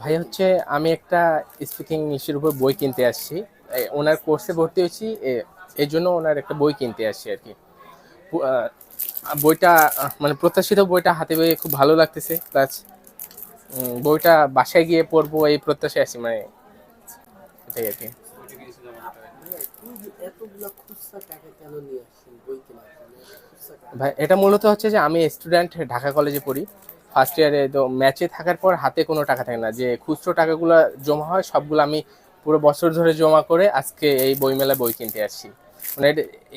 ভাই হচ্ছে, আমি একটা স্পিকিং ইংলিশের উপর বই কিনতে আসছি। ওনার কোর্সে ভর্তি হয়েছি এই জন্য ওনার একটা বই কিনতে আসছি আর কি। বইটা মানে প্রত্যাশিত বইটা হাতে পেয়ে খুব ভালো লাগতেছে। প্লাস বইটা বাসায় গিয়ে পড়ব, এই প্রত্যাশায় আছি মানে এটাই আর কি। ভাই, এটা মূলত হচ্ছে যে আমি স্টুডেন্ট ঢাকা কলেজে পড়ি। ফার্স্ট ইয়ারে তো ম্যাচে থাকার পর হাতে কোনো টাকা থাকে না। যে খুচরো টাকাগুলো জমা হয়, সবগুলো আমি পুরো বছর ধরে জমা করে আজকে এই বইমেলায় বই কিনতে আসছি। মানে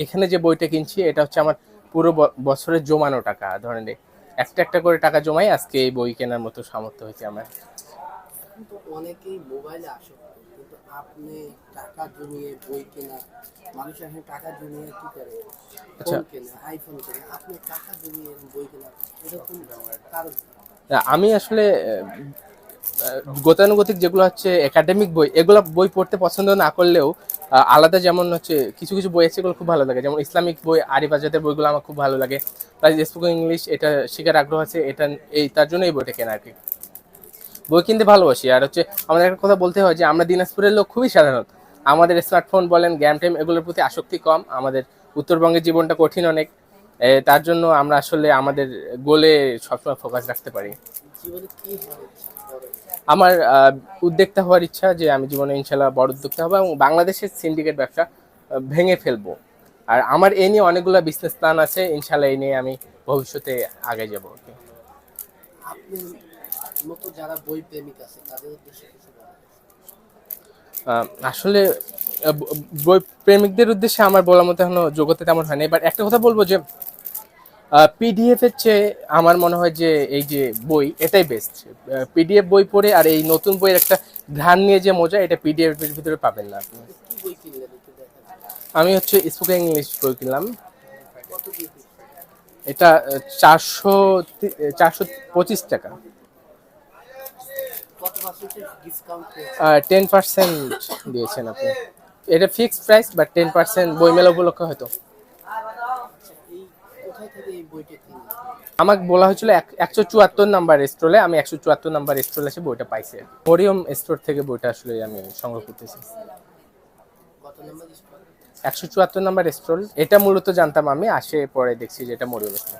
এখানে যে বইটা কিনছি, এটা হচ্ছে আমার পুরো বছরের জমানো টাকা। ধরেন একটা একটা করে টাকা জমাই আজকে এই বই কেনার মতো সামর্থ্য হয়েছে আমার। অনেকেই মোবাইলে আসক্ত কিন্তু আপনি টাকা জমিয়ে বই কেনা মানুষ এখন টাকা জমিয়ে কি করে? আচ্ছা। ফোন কেনে আইফোন কেনে আপনি টাকা জমিয়ে বই কেনা এরকম কারণ আমি আসলে গতানুগতিক যেগুলো হচ্ছে একাডেমিক বই এগুলো বই পড়তে পছন্দ না করলেও আলাদা যেমন হচ্ছে কিছু কিছু বই আছে এগুলো খুব ভালো লাগে। যেমন ইসলামিক বই আরিফ আজাদের বইগুলো আমার খুব ভালো লাগে। প্লাস স্পোকেন ইংলিশ এটা শেখার আগ্রহ আছে এটা এই তার জন্য এই বইটা কেনা আর কি। বই কিনতে ভালোবাসি। আর হচ্ছে আমাদের একটা কথা বলতে হয় যে, আমরা দিনাজপুরের লোক খুবই সাধারণ। আমাদের স্মার্টফোন বলেন গ্যাম টেম এগুলোর প্রতি আসক্তি কম, আমাদের উত্তরবঙ্গের জীবনটা কঠিন অনেক। তার জন্য আমরা আসলে আমাদের গোলে সবসময় ফোকাস রাখতে পারি। আমার উদ্যোক্তা হওয়ার ইচ্ছা যে, আমি জীবনে ইনশাল্লাহ বড় উদ্যোক্তা হব এবং বাংলাদেশের সিন্ডিকেট ব্যবসা ভেঙে ফেলব। আর আমার এই নিয়ে অনেকগুলো বিজনেস প্ল্যান আছে, ইনশাল্লাহ এই নিয়ে আমি ভবিষ্যতে আগে যাব। মতো যারা বই প্রেমিক আছে তাদের উদ্দেশ্যে কিছু আসলে বই প্রেমিকদের উদ্দেশ্যে আমার বলার মতো এখনও যোগ্যতা তেমন হয়নি। এবার একটা কথা বলব যে পিডিএফ এর চেয়ে আমার মনে হয় যে এই যে বই এটাই বেস্ট পিডিএফ বই পড়ে আর এই নতুন বইয়ের একটা ঘ্রাণ নিয়ে যে মজা এটা পিডিএফ এর ভিতরে পাবেন না আপনি। আমি হচ্ছে স্পোকেন ইংলিশ বই কিনলাম। এটা চারশো চারশো পঁচিশ টাকা। টেন পার্সেন্ট দিয়েছেন আপনি। এটা fixed price but ten percent বইমেলা উপলক্ষে হয়তো। আমাকে বলা হয়েছিল এক- একশো চুয়াত্তর নাম্বার স্টলে আমি একশো চুয়াত্তর নাম্বার স্টলে এসে বইটা পাইছি। মরিয়ম স্টোর থেকে বইটা আসলে আমি সংগ্রহ করতেছি। একশো চুয়াত্তর নাম্বার স্টল এটা মূলত জানতাম আমি আসে পরে দেখছি যে এটা মরিয়ম স্টোর